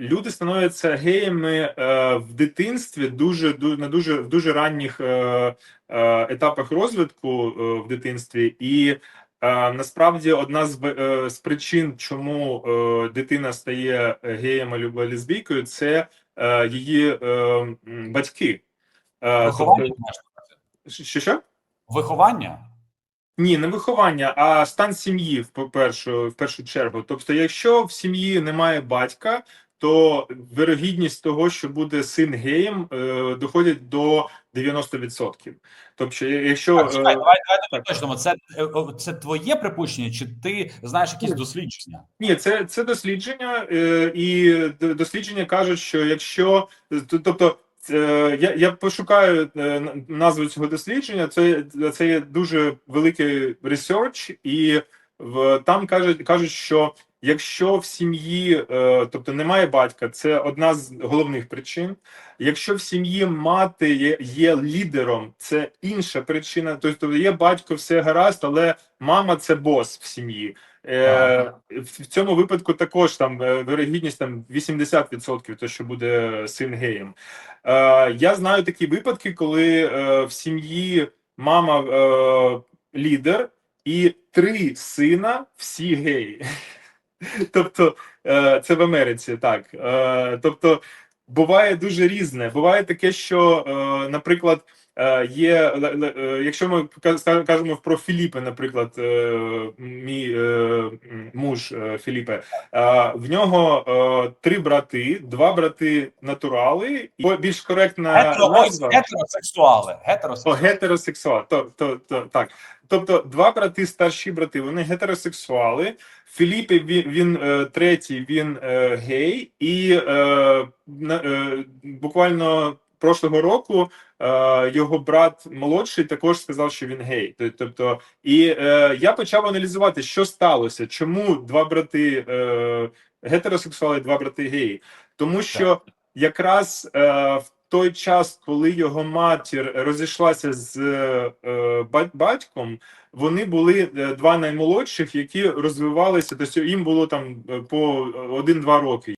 люди становляться геями е, в дитинстві дуже, ду- на дуже в дуже ранніх е, е, етапах розвитку е, в дитинстві, і е, насправді одна з, е, з причин, чому е, дитина стає геєм або лесбійкою, це е, її е, батьки. Е, Виховання? тобто- що що? Виховання? Ні, не виховання, а стан сім'ї в першу, в першу чергу. Тобто, якщо в сім'ї немає батька, то вирогідність того, що буде син геєм, е, доходить до 90%. Тобто, якщо Так, чекай, е, давай, давай точно. Це, е, це твоє припущення, чи ти знаєш якісь дослідження? Ні, це, це дослідження, і дослідження кажуть, що якщо тобто. Я, я пошукаю назву цього дослідження. Це, це є дуже великий ресерч, і в там кажуть, кажуть, що якщо в сім'ї, е, тобто немає батька, це одна з головних причин. Якщо в сім'ї мати є, є лідером, це інша причина. Тобто є батько, все гаразд, але мама це бос в сім'ї. Е, в цьому випадку також там е, вирогідність там 80%, то що буде син геєм. Е, я знаю такі випадки, коли е, в сім'ї мама е, лідер і три сина всі геї. Тобто, е, це в Америці так. Е, тобто, буває дуже різне. Буває таке, що, е, наприклад, є ле- ле- е, якщо ми кажемо про Філіпе, наприклад, е, мій е, муж е, Філіпе, е, в нього е, три брати, два брати натурали, і більш коректна назва. гетеросексуали. О, Гетеросексуали. гетеросексуал. То, то, то, так. Тобто, два брати, старші брати, вони гетеросексуали. Філіппе, він, він е, третій, він е, гей, і е, е, буквально прошлого року е, його брат молодший також сказав, що він гей. Тобто, і е, я почав аналізувати, що сталося, чому два брати е, гетеросексуали, два брати геї. Тому що якраз е, в той час, коли його матір розійшлася з е, батьком, вони були е, два наймолодших, які розвивалися. Тобто їм було там е, по один-два роки.